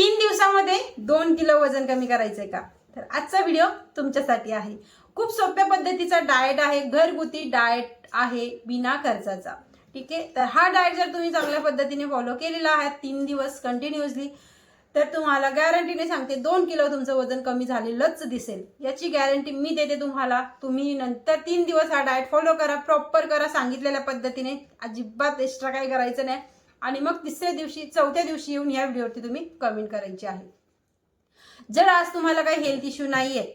तीन दिवसामध्ये दोन किलो वजन कमी करायचंय का? तर आजचा व्हिडिओ तुमच्यासाठी आहे. खूप सोप्या पद्धतीचा डाएट आहे. घरगुती डाएट आहे बिना खर्चाचा. ठीक आहे? तर हा डाएट जर तुम्ही चांगल्या पद्धतीने फॉलो केलेला आहात तीन दिवस कंटिन्युअसली तर तुम्हाला गॅरंटीने सांगते दोन किलो तुमचं वजन कमी झालेलंच दिसेल. याची गॅरंटी मी देते तुम्हाला. तुम्ही नंतर तीन दिवस हा डाएट फॉलो करा प्रॉपर करा सांगितलेल्या पद्धतीने. अजिबात एक्स्ट्रा काही करायचं नाही. आणि मग तिसऱ्या दिवशी चौथ्या दिवशी येऊन या व्हिडिओवरती तुम्ही कमेंट करायची आहे. जर आज तुम्हाला काही हेल्थ इश्यू नाही आहे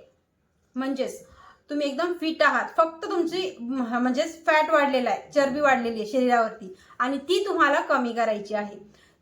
म्हणजेच तुम्ही एकदम फिट आहात फक्त तुमची म्हणजेच फॅट वाढलेला आहे चरबी वाढलेली आहे शरीरावरती आणि ती तुम्हाला कमी करायची आहे.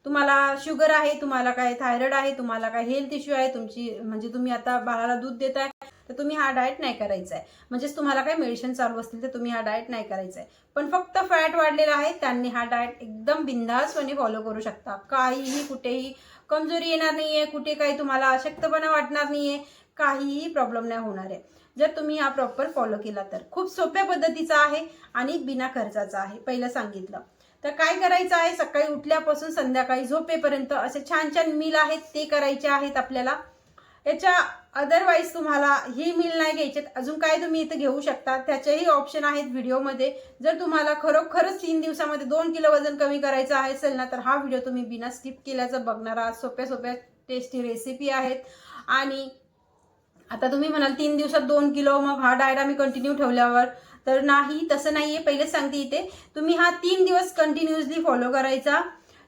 तुम्हाला शुगर आहे तुम्हाला काय थायरॉइड आहे तुम्हाला काय हेल्थ इश्यू आहे तुमची म्हणजे तुम्ही आता बाळाला दूध देताय तर तुम्ही हा डाएट नाही करायचा आहे म्हणजेच तुम्हाला काय मेडिसिन चालू असतील तर तुम्ही हा डाएट नाही करायचा आहे पण फक्त फॅट वाढलेला आहे त्यांनी हा डाएट एकदम बिंदासपणे फॉलो करू शकता. काहीही कुठेही कमजोरी येणार नाही आहे कुठे काही तुम्हाला अशक्तपणा वाटणार नाही आहे काहीही प्रॉब्लेम नाही होणार आहे. जर तुम्ही हा प्रॉपर फॉलो केला तर. खूप सोप्या पद्धतीचा आहे आणि बिना खर्चाचा आहे. पहिलं सांगितलं. तर काय करायचं आहे? सकाळी उठल्यापासून संध्याकाळी झोपेपर्यंत असे छान छान मील आहेत ते करायचे आहेत आपल्याला. याच्या अदरवाईज तुम्हाला ही मिल नाही घ्यायचे अजून काय तुम्ही इथं घेऊ शकता? त्याचेही ऑप्शन आहेत व्हिडिओमध्ये जर तुम्हाला खरोखरच तीन दिवसामध्ये दोन किलो वजन कमी करायचं आहे असेल ना तर हा व्हिडिओ तुम्ही बिना स्किप केल्याचं बघणार आहात. सोप्या सोप्या टेस्टी रेसिपी आहेत. आणि आता तुम्ही म्हणाल तीन दिवसात दोन किलो मग हा डायरा आम्ही कंटिन्यू ठेवल्यावर तर नाही तसं नाहीये. पहिलेच सांगते इथे. तुम्ही हा तीन दिवस कंटिन्युअसली फॉलो करायचा.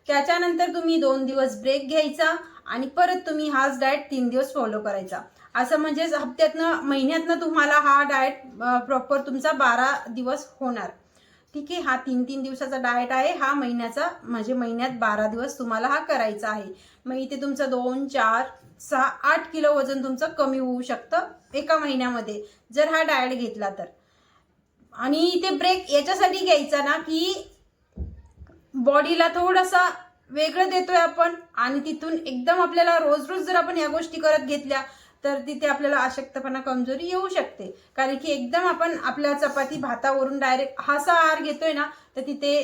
त्याच्यानंतर तुम्ही दोन दिवस ब्रेक घ्यायचा आणि परत तुम्ही हाच डाएट तीन दिवस फॉलो करायचा. असं म्हणजेच हप्त्यातनं महिन्यातनं तुम्हाला हा डाएट प्रॉपर तुमचा बारा दिवस होणार. ठीक आहे हा तीन तीन दिवसाचा डाएट आहे. हा महिन्याचा म्हणजे महिन्यात बारा दिवस तुम्हाला हा करायचा आहे. मग इथे तुमचं दोन चार सहा आठ किलो वजन तुमचं कमी होऊ शकतं एका महिन्यामध्ये. जर हा डाएट घेतला तर. आणि इथे ब्रेक याच्यासाठी घ्यायचा ना की बॉडीला थोडासा वेगळं देतोय आपण आणि तिथून एकदम आपल्याला रोज रोज जर आपण या गोष्टी करत घेतल्या तर तिथे आपल्याला अशक्तपणा कमजोरी येऊ शकते. कारण की एकदम आपण आपल्या चपाती भातावरून डायरेक्ट हासा आहार घेतोय ना तर तिथे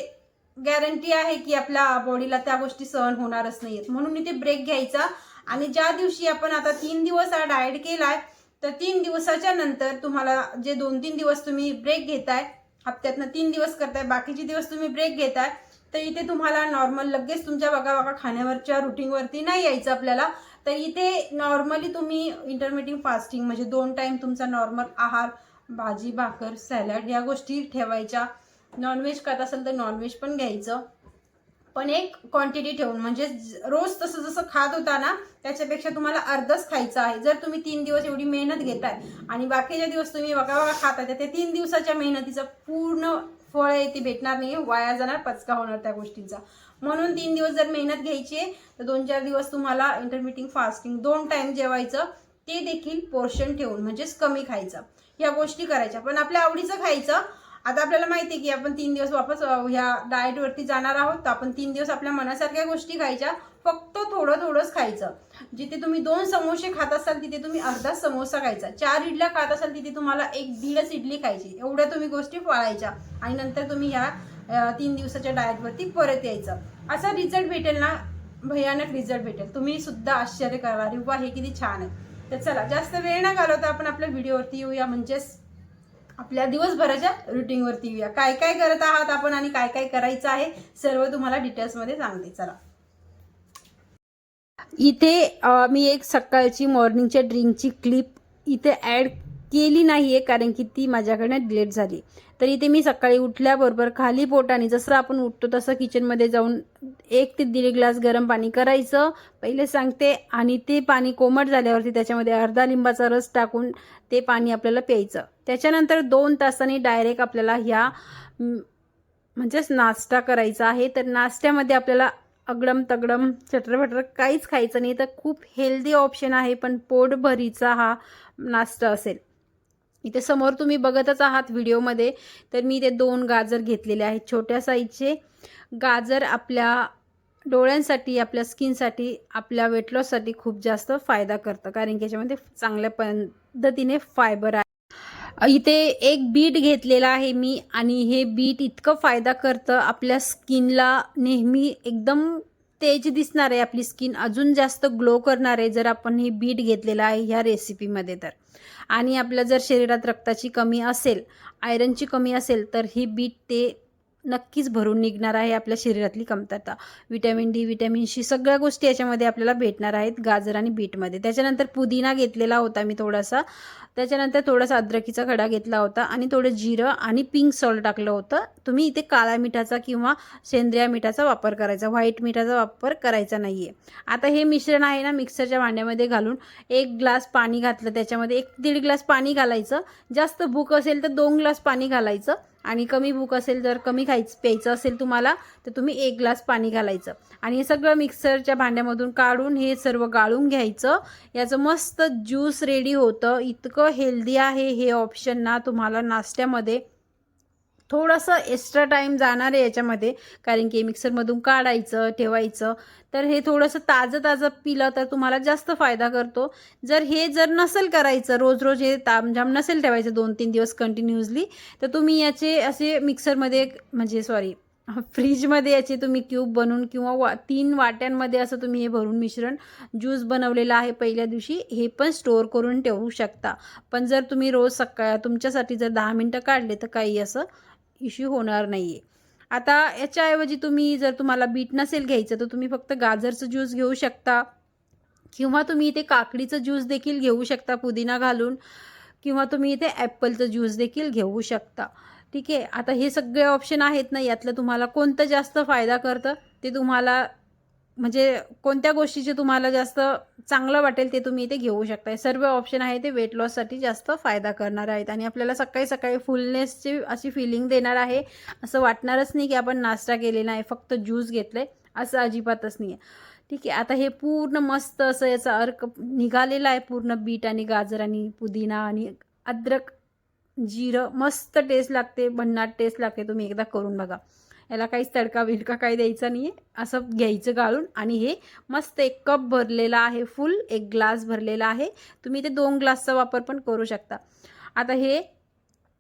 गॅरंटी आहे की आपल्या बॉडीला त्या गोष्टी सहन होणारच नाहीयेत. म्हणून इथे ब्रेक घ्यायचा. आणि ज्या दिवशी आपण आता तीन दिवस हा डाएट केलाय तर तीन दिवसाच्या नंतर तुम्हाला जे दोन तीन दिवस तुम्ही ब्रेक घेताय हप्त्यातनं तीन दिवस करताय बाकीचे दिवस तुम्ही ब्रेक घेताय तर इथे तुम्हाला नॉर्मल लगेच तुमच्या बघा बघा खाण्यावरच्या रुटीनवरती नाही यायचं आपल्याला. तर इथे नॉर्मली तुम्ही इंटरमिटिंग फास्टिंग म्हणजे दोन टाईम तुमचा नॉर्मल आहार भाजी भाकर सॅलड या गोष्टी ठेवायच्या. नॉनव्हेज खात असेल तर नॉनव्हेज पण घ्यायचं. पण एक क्वांटिटी ठेवून. म्हणजे रोज तसं जसं खात होता ना त्याच्यापेक्षा तुम्हाला अर्धच खायचं आहे. जर तुम्ही तीन दिवस एवढी मेहनत घेताय आणि बाकीचे दिवस तुम्ही बघा बघा खाता त्या ते तीन दिवसाच्या मेहनतीचं पूर्ण फळ आहे ते भेटणार नाही वाया जाणार पचका होणार त्या गोष्टींचा. म्हणून तीन दिवस जर मेहनत घ्यायची आहे तर दोन चार दिवस तुम्हाला इंटरमिटिंग फास्टिंग दोन टाइम जेवायचं ते देखील पोर्शन ठेवून म्हणजेच कमी खायचं. या गोष्टी करायच्या. पण आपल्या आवडीचं खायचं आता आपल्याला माहिती आहे की आपण तीन दिवस वापस ह्या डाएटवरती जाणार आहोत. तर आपण तीन दिवस आपल्या मनासारख्या गोष्टी खायच्या. फक्त थोडं थोडंच खायचं. जिथे तुम्ही दोन समोसे खात असाल तिथे तुम्ही अर्धा समोसा खायचा. चार इडल्या खात असाल तिथे तुम्हाला एक दीडच इडली खायची. एवढ्या तुम्ही गोष्टी पाळायच्या आणि नंतर तुम्ही ह्या तीन दिवसाच्या डाएटवरती परत यायचं. असा रिझल्ट भेटेल ना? भयानक रिझल्ट भेटेल. तुम्ही सुद्धा आश्चर्य कराल वा हे किती छान आहे. तर चला जास्त वेळ न घालवता आपण आपल्या व्हिडिओवरती येऊया. म्हणजेच आपल्या दिवसभराच्या रुटीनवरती येऊया. काय काय करत आहात आपण आणि काय काय करायचं आहे सर्व तुम्हाला डिटेल्समध्ये सांगते. चला. इथे मी एक सकाळची मॉर्निंगच्या ड्रिंकची क्लिप इथे ॲड केली नाही आहे कारण की ती माझ्याकडनं डिलेट झाली. तर इथे मी सकाळी उठल्याबरोबर खाली पोटाने जसं आपण उठतो तसं किचनमध्ये जाऊन एक ते दीड ग्लास गरम पाणी करायचं. पहिले सांगते आणि ते पाणी कोमट झाल्यावरती त्याच्यामध्ये अर्धा लिंबाचा रस टाकून ते पाणी आपल्याला प्यायचं. त्याच्यानंतर दोन तासांनी डायरेक्ट आपल्याला ह्या म्हणजेच नाश्ता करायचा आहे. तर नाश्त्यामध्ये आपल्याला अगडम तगडम चटरभटर काहीच खायचं नाही. तर खूप हेल्दी ऑप्शन आहे पण पोटभरीचा हा नाश्ता असेल. इथे समोर तुम्ही बघतच आहात व्हिडिओमध्ये. तर मी ते दोन गाजर घेतलेले आहेत. छोट्या साईजचे गाजर आपल्या डोळ्यांसाठी आपल्या स्किनसाठी आपल्या वेट लॉससाठी खूप जास्त फायदा करतं. कारण की याच्यामध्ये चांगल्या पद्धतीने फायबर आहे. इथे एक बीट घेतलेला आहे मी आणि हे बीट इतकं फायदा करतं. आपल्या स्किनला नेहमी एकदम तेज दिसणार आहे आपली स्किन अजून जास्त ग्लो करणार आहे जर आपण हे बीट घेतलेलं आहे ह्या रेसिपीमध्ये तर. आणि आपल्या जर शरीरात रक्ताची कमी असेल आयरनची कमी असेल तर ही बीट ते नक्कीच भरून निघणार आहे आपल्या शरीरातली कमतरता. विटॅमिन डी विटॅमिन सी सगळ्या गोष्टी याच्यामध्ये आपल्याला भेटणार आहेत गाजर आणि बीटमध्ये त्याच्यानंतर पुदिना घेतलेला होता मी थोडासा. त्याच्यानंतर थोडासा अद्रकीचा खडा घेतला होता आणि थोडं जिरं आणि पिंक सॉल्ट टाकलं होतं. तुम्ही इथे काळ्या मिठाचा किंवा सेंद्रिय मिठाचा वापर करायचा. व्हाईट मिठाचा वापर करायचा नाही आहे आता हे मिश्रण आहे ना मिक्सरच्या भांड्यामध्ये घालून एक ग्लास पाणी घातलं. त्याच्यामध्ये एक दीड ग्लास पाणी घालायचं. जास्त भूक असेल तर दोन ग्लास पाणी घालायचं. आणि कमी भूक असेल जर कमी खायचं प्यायचं असेल तुम्हाला तर तुम्ही एक ग्लास पाणी घालायचं. आणि हे सगळं मिक्सरच्या भांड्यामधून काढून हे सर्व गाळून घ्यायचं. याचं मस्त ज्यूस रेडी होतं. इतकं इतकं हेल्दी आहे हे ऑप्शन ना तुम्हाला नाश्त्यामध्ये थोडंसं एक्स्ट्रा टाईम जाणार आहे याच्यामध्ये. कारण की मिक्सरमधून काढायचं ठेवायचं. तर हे थोडंसं ताजं ताजं पिलं तर तुम्हाला जास्त फायदा करतो. जर हे जर नसेल करायचं रोज रोज हे तामझाम नसेल ठेवायचं दोन तीन दिवस कंटिन्युअसली तर तुम्ही याचे असे मिक्सरमध्ये म्हणजे सॉरी फ्रीजमध्ये याचे तुम्ही क्यूब बनवून किंवा वा तीन वाट्यांमध्ये असं तुम्ही हे भरून मिश्रण ज्यूस बनवलेलं आहे पहिल्या दिवशी हे पण स्टोअर करून ठेवू शकता. पण जर तुम्ही रोज सकाळ तुमच्यासाठी जर दहा मिनटं काढले तर काही असं इश्यू होणार नाही आहे आता याच्याऐवजी तुम्ही जर तुम्हाला बीट नसेल घ्यायचं तर तुम्ही फक्त गाजरचं ज्यूस घेऊ शकता. किंवा तुम्ही इथे काकडीचं ज्यूस देखील घेऊ शकता पुदिना घालून किंवा तुम्ही इथे ॲपलचं ज्यूस देखील घेऊ शकता. ठीक आहे? आता हे सगळे ऑप्शन आहेत ना यातलं तुम्हाला कोणतं जास्त फायदा करतं? ते तुम्हाला म्हणजे कोणत्या गोष्टीचे तुम्हाला जास्त चांगलं वाटेल ते तुम्ही इथे घेऊ शकता सर्व ऑप्शन आहे ते वेट लॉससाठी जास्त फायदा करणार आहेत. आणि आपल्याला सकाळी सकाळी फुलनेसची अशी फिलिंग देणार आहे. असं वाटणारच नाही की आपण नाश्ता केलेला आहे फक्त ज्यूस घेतलं आहे असं अजिबातच नाही आहे ठीक आहे? आता हे पूर्ण मस्त असं याचा अर्क निघालेला आहे. पूर्ण बीट आणि गाजर आणि पुदिना आणि अद्रक जिरं मस्त टेस्ट लागते. भन्नाट टेस्ट लागते. तुम्ही एकदा करून बघा. याला काहीच तडका बिडका काही द्यायचा नाही आहे असं घ्यायचं गाळून आणि हे मस्त एक कप भरलेला आहे फुल एक ग्लास भरलेला आहे. तुम्ही ते दोन ग्लासचा वापर पण करू शकता. आता हे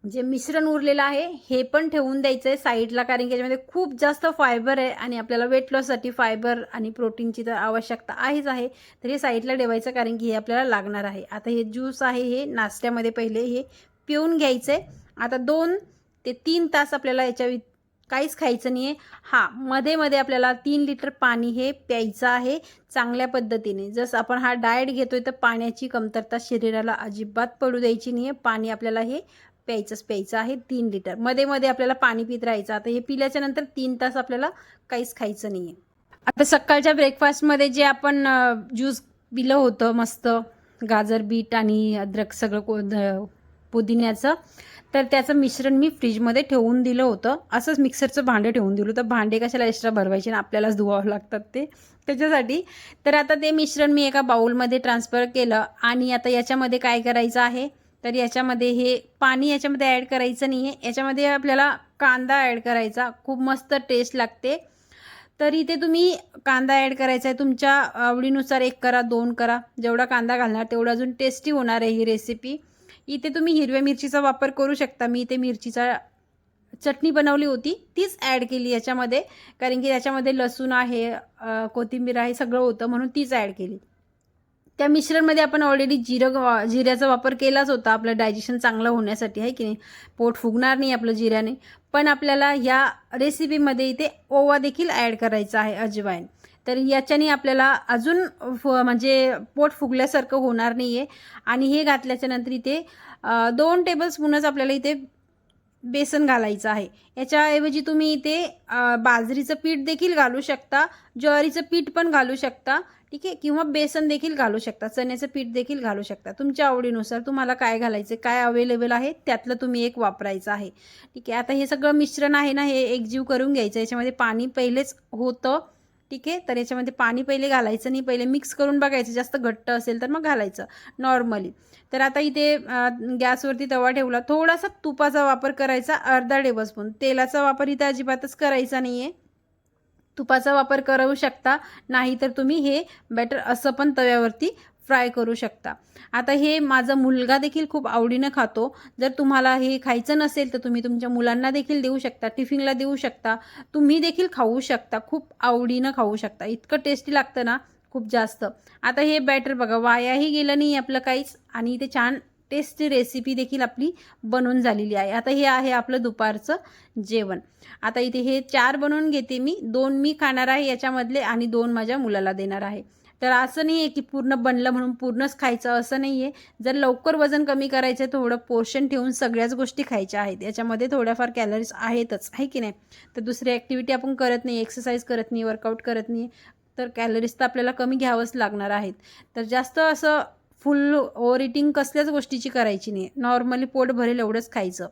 जे मिश्रण उरलेलं आहे हे पण ठेवून द्यायचं आहे साईडला कारण की याच्यामध्ये खूप जास्त फायबर आहे आणि आपल्याला वेट लॉससाठी फायबर आणि प्रोटीनची तर आवश्यकता आहेच आहे. तर हे साईडला ठेवायचं कारण की हे आपल्याला लागणार आहे. आता हे ज्यूस आहे हे नाश्त्यामध्ये पहिले हे पिऊन घ्यायचं. आहे आता दोन ते तीन तास आपल्याला याच्या काहीच खायचं नाही आहे हा मध्ये मध्ये आपल्याला तीन लिटर पाणी हे प्यायचं आहे चांगल्या पद्धतीने. जसं आपण हा डाएट घेतोय तर पाण्याची कमतरता शरीराला अजिबात पडू द्यायची नाही आहे पाणी आपल्याला हे प्यायचंच प्यायचं आहे तीन लिटर. मध्ये मध्ये आपल्याला पाणी पित राहायचं. आता हे पिल्याच्या नंतर तीन तास आपल्याला काहीच खायचं नाही आहे आता सकाळच्या ब्रेकफास्टमध्ये जे आपण ज्यूस पिलं होतं मस्त गाजर बीट आणि अद्रक सगळं को पुदिन्याचं. तर त्याचं मिश्रण मी फ्रीजमध्ये ठेवून दिलं होतं. असंच मिक्सरचं भांडं ठेवून दिलं होतं. भांडे कशाला एक्स्ट्रा भरवायचे ना आपल्यालाच धुवावं लागतात ते. त्याच्यासाठी तर आता ते मिश्रण मी एका बाऊलमध्ये ट्रान्सफर केलं आणि आता याच्यामध्ये काय करायचं आहे? तर याच्यामध्ये हे पाणी याच्यामध्ये ॲड करायचं नाही आहे याच्यामध्ये आपल्याला कांदा ॲड करायचा. खूप मस्त टेस्ट लागते. तर इथे तुम्ही कांदा ॲड करायचा आहे. तुमच्या आवडीनुसार एक करा दोन करा. जेवढा कांदा घालणार तेवढा अजून टेस्टी होणार आहे ही रेसिपी इथे तुम्ही हिरव्या मिरचीचा वापर करू शकता. मी इथे मिरचीचा चटणी बनवली होती. तीच ॲड केली याच्यामध्ये. कारण की याच्यामध्ये लसूण आहे कोथिंबीर आहे सगळं होतं म्हणून तीच ॲड केली. त्या मिश्रणमध्ये आपण ऑलरेडी जिरं जिऱ्याचा वापर केलाच होता. आपलं डायजेशन चांगलं होण्यासाठी आहे की नाही? पोट फुगणार नाही आपलं जिऱ्याने. पण आपल्याला ह्या रेसिपीमध्ये इथे ओवा देखील ॲड करायचा आहे अजवाईन. तर याच्याने आपल्याला अजून फ म्हणजे पोट फुगल्यासारखं होणार नाही आहे आणि हे घातल्याच्या नंतर इथे दोन टेबलस्पूनच आपल्याला इथे बेसन घालायचं आहे. याच्याऐवजी तुम्ही इथे बाजरीचं पीठ देखील घालू शकता ज्वारीचं पीठ पण घालू शकता ठीक आहे? किंवा बेसन देखील घालू शकता चण्याचं पीठ देखील घालू शकता. तुमच्या आवडीनुसार तुम्हाला काय घालायचं काय अवेलेबल आहे त्यातलं तुम्ही एक वापरायचं आहे. ठीक आहे? आता हे सगळं मिश्रण आहे ना हे एकजीव करून घ्यायचं याच्यामध्ये पाणी पहिलेच होतं. ठीक आहे? तर याच्यामध्ये पाणी पहिले घालायचं नाही. पहिले मिक्स करून बघायचं. जास्त घट्ट असेल तर मग घालायचं. नॉर्मली तर आता इथे गॅसवरती तवा ठेवला. थोडासा तुपाचा वापर करायचा अर्धा टेबलस्पून तेलाचा वापर इथे अजिबातच करायचा नाही आहे तुपाचा वापर करू शकता. नाही तर तुम्ही हे बॅटर असं पण तव्यावरती फ्राय करू शकता. आता हे माझा मुलगा देखील खूप आवडीनं खातो. जर तुम्हाला हे खायचं नसेल तर तुम्ही तुमच्या मुलांना देखील देऊ शकता टिफिनला देऊ शकता. तुम्ही देखील खाऊ शकता खूप आवडीनं खाऊ शकता. इतकं टेस्टी लागतं ना खूप जास्त. आता हे बॅटर बघा वायाही गेलं नाही आपलं काहीच आणि ते छान टेस्टी रेसिपी देखील आपली बनवून झालेली आहे. आता हे आहे आपलं दुपारचं जेवण. आता इथे हे चार बनवून घेते मी. दोन मी खाणार आहे याच्यामधले आणि दोन माझ्या मुलाला देणार आहे. तर असं नाही आहे की पूर्ण बनलं म्हणून पूर्णच खायचं असं नाही आहे जर लवकर वजन कमी करायचं आहे थोडं पोर्शन ठेवून सगळ्याच गोष्टी खायच्या आहेत. याच्यामध्ये थोड्याफार कॅलरीज आहेतच आहे की नाही? तर दुसरी ॲक्टिव्हिटी आपण करत नाही एक्सरसाइज करत नाही वर्कआउट करत नाही तर कॅलरीज तर आपल्याला कमी घ्यावंच लागणार आहेत. तर जास्त असं फुल ओव्हर इटिंग कसल्याच गोष्टीची करायची नाही. नॉर्मली पोट भरेल एवढंच खायचं.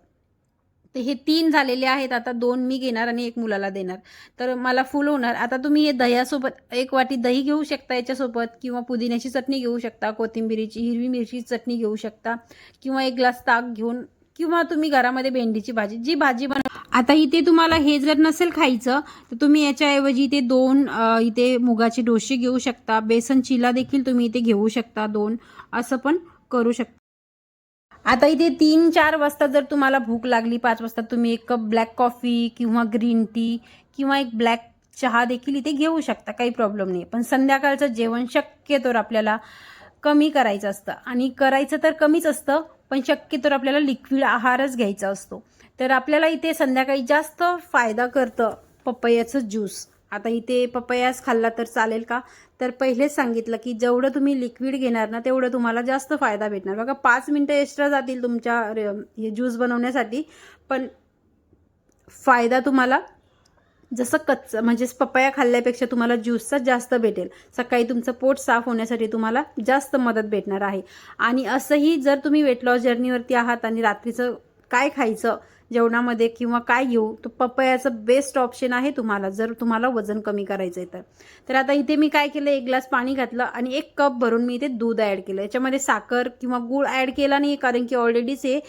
तर हे तीन झालेले आहेत. आता दोन मी घेणार आणि एक मुलाला देणार. तर मला फुल होणार. आता तुम्ही हे दह्यासोबत एक वाटी दही घेऊ शकता याच्यासोबत किंवा पुदिन्याची चटणी घेऊ शकता कोथिंबिरीची हिरवी मिरची चटणी घेऊ शकता किंवा एक ग्लास ताक घेऊन किंवा तुम्ही घरामध्ये भेंडीची भाजी जी भाजी बनव आता इथे तुम्हाला हे जर नसेल खायचं तर तुम्ही याच्याऐवजी इथे दोन इथे मुगाचे डोसे घेऊ शकता. बेसन चिला देखील तुम्ही इथे घेऊ शकता दोन. असं पण करू शकता. आता इथे तीन चार वाजता जर तुम्हाला भूक लागली पाच वाजता तुम्ही एक कप ब्लॅक कॉफी किंवा ग्रीन टी किंवा एक ब्लॅक चहा देखील इथे घेऊ शकता काही प्रॉब्लेम नाही. पण संध्याकाळचं जेवण शक्यतोवर आपल्याला कमी करायचं असतं. आणि करायचं तर कमीच असतं पण शक्यतोवर आपल्याला लिक्विड आहारच घ्यायचा असतो. तर आपल्याला इथे संध्याकाळी जास्त फायदा करतं पपयाचं ज्यूस आता इथे पपयास खाल्ला तर चालेल का? तर पहिलेच सांगितलं की जेवढं तुम्ही लिक्विड घेणार ना तेवढं तुम्हाला जास्त फायदा भेटणार. बघा पाच मिनटं एक्स्ट्रा जातील तुमच्या हे ज्यूस बनवण्यासाठी. पण फायदा तुम्हाला जसं कच्चं म्हणजेच पपया खाल्ल्यापेक्षा तुम्हाला ज्यूसचा जास्त भेटेल. सकाळी तुमचं पोट साफ होण्यासाठी तुम्हाला जास्त मदत भेटणार आहे. आणि असंही जर तुम्ही वेट लॉस जर्नीवरती आहात आणि रात्रीचं काय खायचं जेवणामध्ये किंवा काय घेऊ तर पपयाचं बेस्ट ऑप्शन आहे तुम्हाला जर तुम्हाला वजन कमी करायचं आहे तर. तर आता इथे मी काय केलं एक ग्लास पाणी घातलं आणि एक कप भरून मी इथे दूध ॲड केलं. याच्यामध्ये साखर किंवा गूळ ॲड केला नाही कारण की ऑलरेडीच हे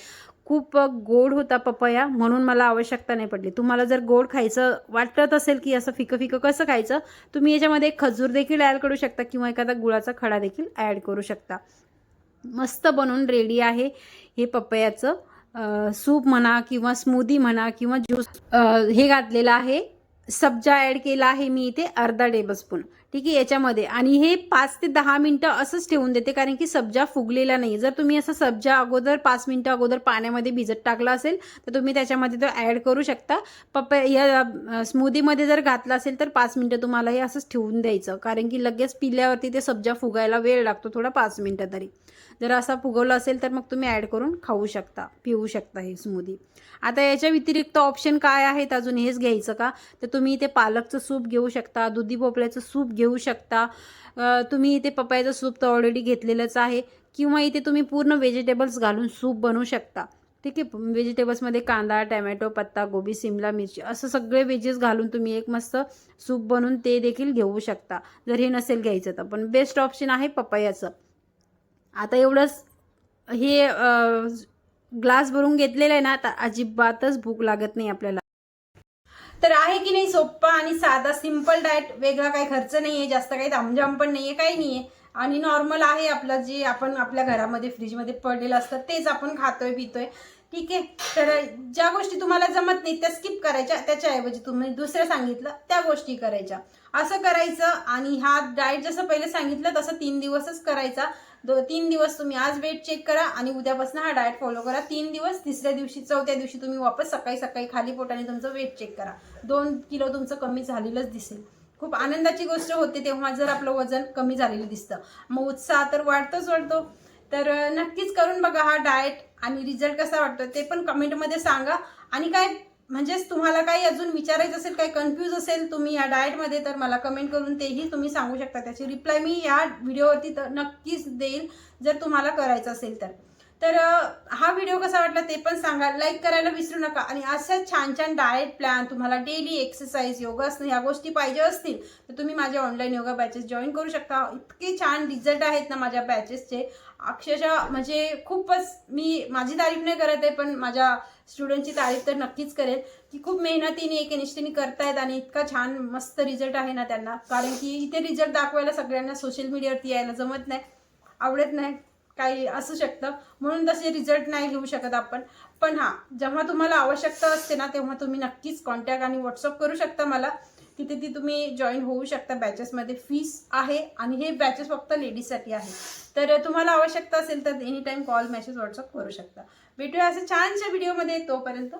खूप गोड होता पपया म्हणून मला आवश्यकता नाही पडली. तुम्हाला जर गोड खायचं वाटत असेल की असं फिकं फिकं कसं खायचं तुम्ही याच्यामध्ये खजूर देखील ॲड करू शकता किंवा एखादा गुळाचा खडा देखील ॲड करू शकता. मस्त बनवून रेडी आहे हे पपयाचं. सूप म्हणा किंवा स्मूदी म्हणा किंवा ज्यूस हे घातलेलं आहे. सब्जा ॲड केला आहे मी इथे अर्धा टेबलस्पून ठीक आहे याच्यामध्ये. आणि हे पाच ते दहा मिनटं असंच ठेवून देते कारण की सब्जा फुगलेला नाही. जर तुम्ही असं सब्जा अगोदर पाच मिनटं अगोदर पाण्यामध्ये भिजत टाकला असेल तर तुम्ही त्याच्यामध्ये तो ॲड करू शकता. पप या स्मूदीमध्ये जर घातला असेल तर पाच मिनटं तुम्हाला हे असंच ठेवून द्यायचं. कारण की लगेच पिल्यावरती ते सब्जा फुगायला वेळ लागतो थोडा पाच मिनटं तरी. जर असा फुगवला असेल तर मग तुम्ही ॲड करून खाऊ शकता पिऊ शकता हे स्मूदी. आता याच्या व्यतिरिक्त ऑप्शन काय आहेत अजून हेच घ्यायचं का? तर तुम्ही इथे पालकचं सूप घेऊ शकता दुधी भोपळ्याचं सूप घेऊ शकता. तुम्ही इथे पपयाचं सूप तर ऑलरेडी घेतलेलंच आहे. किंवा इथे तुम्ही पूर्ण व्हेजिटेबल्स घालून सूप बनवू शकता. ठीक आहे? व्हेजिटेबल्समध्ये कांदा टॅमॅटो पत्ता गोबी सिमला मिरची असं सगळे व्हेजेस घालून तुम्ही एक मस्त सूप बनवून ते देखील घेऊ शकता. जर हे नसेल घ्यायचं तर. पण बेस्ट ऑप्शन आहे पपयाचं. आता एवढंच हे ग्लास भरून घेतलेलं आहे ना आता अजिबातच भूक लागत नाही आपल्याला. तर आहे की नाही सोप्पा आणि साधा सिंपल डाएट वेगळा काही खर्च नाही आहे जास्त काही दामजाम पण नाही आहे काही नाही आहे आणि नॉर्मल आहे आपलं जे आपण आपल्या घरामध्ये फ्रीजमध्ये पडलेलं असतं तेच आपण खातोय पितोय. ठीक आहे? तर ज्या गोष्टी तुम्हाला जमत नाही त्या स्किप करायच्या. त्याच्याऐवजी तुम्ही दुसऱ्या सांगितलं त्या गोष्टी करायच्या. असं करायचं आणि हा डाएट जसं पहिले सांगितलं तसं तीन दिवसच करायचा. दो तीन दिवस तुम्ही आज वेट चेक करा आणि उद्यापासून हा डाएट फॉलो करा. तीन दिवस तिसऱ्या दिवशी चौथ्या दिवशी तुम्ही वापस सकाळी सकाळी खाली पोटाने तुमचं वेट चेक करा. दोन किलो तुमचं कमी झालेलंच दिसेल. खूप आनंदाची गोष्ट होते तेव्हा जर आपलं वजन कमी झालेलं दिसतं. मग उत्साह तर वाढतोच वाढतो. तर नक्कीच करून बघा हा डाएट आणि रिझल्ट कसा वाटतो ते पण कमेंटमध्ये सांगा. आणि काय म्हणजेच तुम्हाला काही अजून विचारायचं असेल काही कन्फ्यूज असेल तुम्ही या डाएटमध्ये तर मला कमेंट करून तेही तुम्ही सांगू शकता. त्याची रिप्लाय मी या व्हिडिओवरती तर नक्कीच देईल जर तुम्हाला करायचं असेल तर. तर हा व्हिडिओ कसा वाटला ते पण सांगा. लाईक करायला विसरू नका. आणि अशाच छान छान डाएट प्लॅन तुम्हाला डेली एक्सरसाइज योगासनं ह्या गोष्टी पाहिजे असतील तर तुम्ही माझे ऑनलाईन योगा बॅचेस जॉईन करू शकता. इतके छान रिझल्ट आहेत ना माझ्या बॅचेसचे अक्षरशः म्हणजे खूपच मी माझी तारीफ नाही करत आहे पण माझ्या स्टुडंटची तारीफ तर नक्कीच करेल की खूप मेहनतीने एकनिष्ठेने करतायत आणि इतका छान मस्त रिझल्ट आहे ना त्यांना. कारण की इथे रिझल्ट दाखवायला सगळ्यांना सोशल मीडियावरती यायला जमत नाही आवडत नाही काही असू शकतं. म्हणून तसे रिझल्ट नाही घेऊ शकत आपण. पण हां जेव्हा तुम्हाला आवश्यकता असते ना तेव्हा तुम्ही नक्कीच कॉन्टॅक्ट आणि व्हॉट्सअप करू शकता मला. तिथे ती तुम्ही जॉईन होऊ शकता. बॅचेसमध्ये फीस आहे आणि हे बॅचेस फक्त लेडीजसाठी आहे. तर तुम्हाला आवश्यकता असेल तर any time call message WhatsApp करू शकता. भेटूया असं छानशा व्हिडिओमध्ये तोपर्यंत